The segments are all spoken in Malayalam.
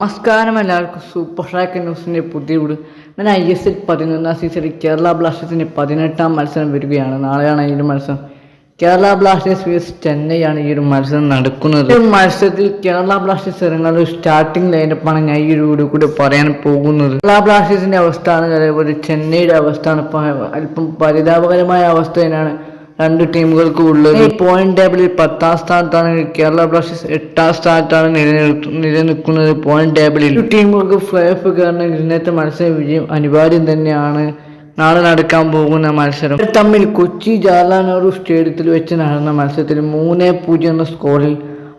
നമസ്കാരം എല്ലാവർക്കും സൂപ്പർ ഷാക്ക് ന്യൂസിന്റെ പുതിയ വീട്. അങ്ങനെ ഐ എസ് എൽ പതിനൊന്നാം സീസണിൽ കേരള ബ്ലാസ്റ്റേഴ്സിന്റെ പതിനെട്ടാം മത്സരം വരികയാണ്. നാളെയാണ് ഈ ഒരു മത്സരം. കേരള ബ്ലാസ്റ്റേഴ്സ് വേസ് ചെന്നൈയാണ് ഈ ഒരു മത്സരം നടക്കുന്നത്. ഈ മത്സരത്തിൽ കേരള ബ്ലാസ്റ്റേഴ്സ് ഇറങ്ങുന്ന ഒരു സ്റ്റാർട്ടിംഗ് ലൈനപ്പാണ് ഞാൻ ഈ ഒരു വീഡിയോ കൂടി പറയാൻ പോകുന്നത്. കേരള ബ്ലാസ്റ്റേഴ്സിന്റെ അവസ്ഥ ആണ് അതേപോലെ ചെന്നൈയുടെ അവസ്ഥ ആണ്. അല്പം പരിതാപകരമായ അവസ്ഥ തന്നെയാണ്. രണ്ട് ടീമുകൾക്കും ഉള്ളത്. പോയിന്റ് ടേബിളിൽ പത്താം സ്ഥാനത്താണ് കേരള ബ്ലാസ്റ്റേഴ്സ്. എട്ടാം സ്ഥാനത്താണ് നിലനിൽക്കുന്നത് പോയിന്റ് ടേബിളിൽ. ടീമുകൾക്ക് ഫ്ലൈ ഓഫ് കയറണമെങ്കിൽ ഇന്നത്തെ മത്സര വിജയം അനിവാര്യം തന്നെയാണ്. നാളെ നടക്കാൻ പോകുന്ന മത്സരം. തമ്മിൽ കൊച്ചി ജാലാനൂർ സ്റ്റേഡിയത്തിൽ വെച്ച് നടന്ന മത്സരത്തിൽ മൂന്ന് പൂജ്യം എന്ന സ്കോറിൽ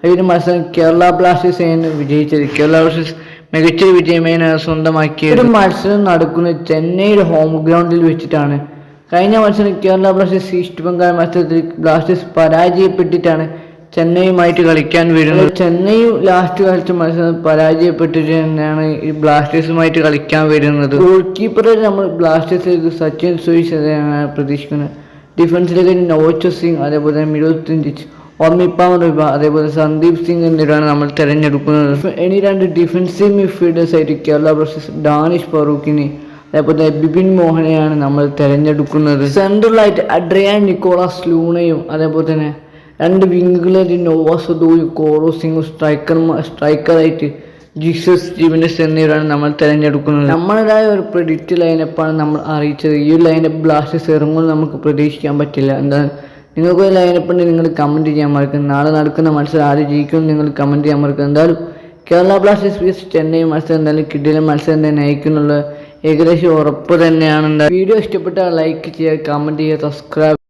ഈ ഒരു മത്സരം കേരള ബ്ലാസ്റ്റേഴ്സ് വിജയിച്ചത്. കേരള ബ്ലാസ്റ്റേഴ്സ് മികച്ച വിജയമേന സ്വന്തമാക്കിയത്. ഒരു മത്സരം നടക്കുന്നത് ചെന്നൈയുടെ ഹോം ഗ്രൗണ്ടിൽ വെച്ചിട്ടാണ്. കഴിഞ്ഞ മത്സരം കേരള ബ്ലാസ്റ്റേഴ്സ് ഈസ്റ്റ് ബംഗാൾ മത്സരത്തിൽ ബ്ലാസ്റ്റേഴ്സ് പരാജയപ്പെട്ടിട്ടാണ് ചെന്നൈയുമായിട്ട് കളിക്കാൻ വരുന്നത്. ചെന്നൈയും ലാസ്റ്റ് കളിച്ച മത്സരം പരാജയപ്പെട്ടിട്ട് തന്നെയാണ് ഈ ബ്ലാസ്റ്റേഴ്സുമായിട്ട് കളിക്കാൻ വരുന്നത്. ഗോൾ കീപ്പറെ നമ്മൾ ബ്ലാസ്റ്റേഴ്സിലേക്ക് സച്ചിൻ ആണ് പ്രതീക്ഷിക്കുന്നത്. ഡിഫൻസിലേക്ക് നവോച്ച സിംഗ് അതേപോലെ മിരോത്തിൻ ജിച്ച് ഓർമ്മിപ്പാൻ രൂപ അതേപോലെ സന്ദീപ് സിംഗ് എന്നിവരാണ് നമ്മൾ തിരഞ്ഞെടുക്കുന്നത്. ഇനി രണ്ട് ഡിഫൻസീവ് മിഡ്ഫീൽഡേഴ്സ് ആയിട്ട് കേരള ബ്ലാസ്റ്റേഴ്സ് ഡാനിഷ് ഫറൂഖിനെ അതേപോലെ തന്നെ ബിപിൻ മോഹനെയാണ് നമ്മൾ തിരഞ്ഞെടുക്കുന്നത്. സെൻട്രലായിട്ട് അഡ്രിയാൻ നിക്കോളാസ് ലൂണയും അതേപോലെ തന്നെ രണ്ട് വിങ്ങുകളിൽ നോവാസ് സദോയും കോറോ സിംഗും സ്ട്രൈക്കർ സ്ട്രൈക്കറായിട്ട് ജീസസ് ജീവനസ് എന്നിവരാണ് നമ്മൾ തിരഞ്ഞെടുക്കുന്നത്. നമ്മളുടേതായ ഒരു പ്രെഡിക്റ്റ് ലൈനപ്പാണ് നമ്മൾ അറിയിച്ചത്. ഈ ഒരു ലൈനപ്പ് ബ്ലാസ്റ്റേഴ്സ് ഇറങ്ങുമെന്ന് നമുക്ക് പ്രതീക്ഷിക്കാൻ പറ്റില്ല. എന്താ നിങ്ങൾക്ക് ഒരു ലൈനപ്പ് നിങ്ങൾ കമന്റ് ചെയ്യാൻ മറക്കും നാളെ നടക്കുന്ന മത്സരം ആര് ജയിക്കും നിങ്ങൾ കമന്റ് ചെയ്യാൻ മറക്കും എന്തായാലും കേരള ബ്ലാസ്റ്റേഴ്സ് വീസ് ചെന്നൈ മത്സരം എന്തായാലും കിഡിലെ മത്സരം തന്നെ നയിക്കുന്നുള്ള ഏകദേശം ഉറപ്പ് തന്നെയാണ് വീഡിയോ ഇഷ്ടപ്പെട്ടാൽ ലൈക്ക് ചെയ്യുക കമന്റ് ചെയ്യുക സബ്സ്ക്രൈബ്